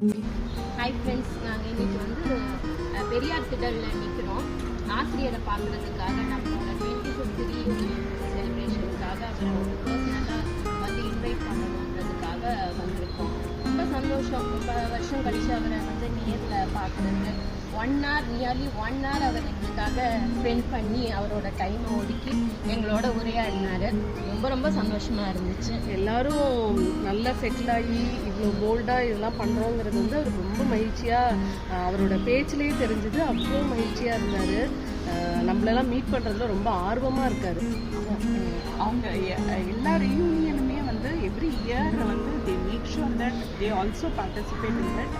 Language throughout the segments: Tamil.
ஹை ஃப்ரெண்ட்ஸ் நாங்கள் இன்னைக்கு வந்து பெரியார் திடலில் நிற்கிறோம் ஆசிரியரை பார்க்குறதுக்காக நம்மளோட டுவெண்ட்டி ஃபிஃப்த் செலிப்ரேஷனுக்காக அவரை ஒரு பர்சனலாக வந்து இன்வைட் பண்ணணுன்றதுக்காக வந்திருக்கோம். ரொம்ப சந்தோஷம். ரொம்ப வருஷம் கழிச்சு அவரை வந்து நேரில் பார்க்குறது one hour nearly one hour அவர் எங்களுக்காக ஸ்பெண்ட் பண்ணி அவரோட டைமை ஒதுக்கி எங்களோட உரையாடினாரு. ரொம்ப ரொம்ப சந்தோஷமா இருந்துச்சு. எல்லாரும் நல்லா செட்டில் ஆகி இவ்வளோ போல்டாக இதெல்லாம் பண்ணுறோங்கிறது வந்து அவருக்கு ரொம்ப மகிழ்ச்சியாக அவரோட பேச்சிலேயே தெரிஞ்சது. அவ்வளோ மகிழ்ச்சியாக இருந்தார். நம்மளெல்லாம் மீட் பண்ணுறதுல ரொம்ப ஆர்வமாக இருக்கார். அவங்க எல்லா ரியூனியனுமே வந்து எவ்ரி இயர் வந்து they make sure that they also participate in that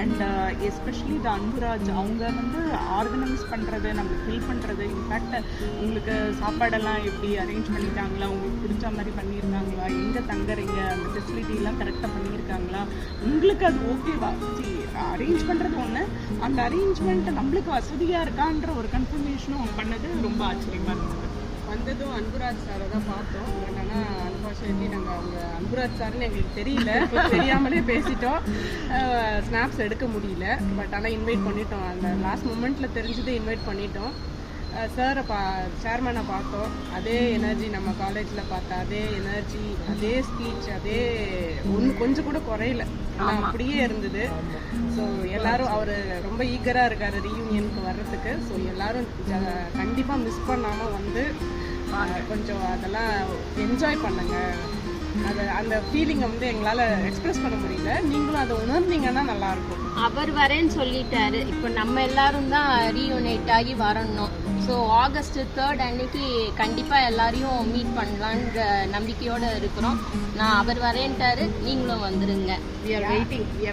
and especially the Anburaj அவங்க வந்து ஆர்கனைஸ் பண்ணுறது நம்மளுக்கு ஹெல்ப் பண்ணுறது இன்ஃபேக்ட் உங்களுக்கு சாப்பாடெல்லாம் எப்படி அரேஞ்ச் பண்ணிட்டாங்களா? உங்களுக்கு பிடிச்ச மாதிரி பண்ணியிருக்காங்களா எங்கே தங்குறீங்க? அந்த ஃபெசிலிட்டிலாம் கரெக்டாக பண்ணியிருக்காங்களா? உங்களுக்கு அது ஓகேவா சரி அரேஞ்ச் பண்ணுறது ஒன்று அந்த அரேஞ்ச்மெண்ட் நம்மளுக்கு வசதியாக இருக்கான்ற ஒரு கன்ஃபர்மேஷனும் அவங்க பண்ணது ரொம்ப ஆச்சரியமாக இருந்தது. வந்ததும் அன்புராஜ் சாரை தான் பார்த்தோம். பட் ஆனால் அன்ஃபார்ச்சுனேட்லி நாங்கள் அவங்க அன்புராஜ் சார்னு எங்களுக்கு தெரியல. தெரியாமலே பேசிட்டோம். ஸ்னாப்ஸ் எடுக்க முடியல. பட் ஆனால் இன்வைட் பண்ணிட்டோம். அந்த லாஸ்ட் மூமெண்ட்டில் தெரிஞ்சது இன்வைட் பண்ணிட்டோம். சாரை பா சேர்மனை பார்த்தோம். அதே எனர்ஜி நம்ம காலேஜில் பார்த்த அதே எனர்ஜி அதே ஸ்பீச் அதே ஒன்று கொஞ்சம் கூட குறையல. ஆனா அப்படியே இருந்தது. ஸோ எல்லாரும் அவர் ரொம்ப ஈகராக இருக்காரு ரீயூனியனுக்கு வர்றதுக்கு. ஸோ எல்லாரும் கண்டிப்பாக மிஸ் பண்ணாமல் வந்து கொஞ்சம் அதெல்லாம் என்ஜாய் பண்ணுங்க. அது அந்த ஃபீலிங்கை வந்து எங்களால் எக்ஸ்பிரஸ் பண்ண முடியல. நீங்களும் அதை உணர்ந்தீங்கன்னா நல்லாயிருக்கும். அவர் வரேன்னு சொல்லிட்டாரு. இப்போ நம்ம எல்லாரும் தான் ரீயூனைட் ஆகி வரணும். ஸோ ஆகஸ்ட் தேர்ட் அன்னைக்கு கண்டிப்பாக எல்லாரையும் மீட் பண்ணலான்ற நம்பிக்கையோட இருக்கிறோம். நான் அவர் வரேன்ட்டாரு. நீங்களும் வந்துருங்க. We are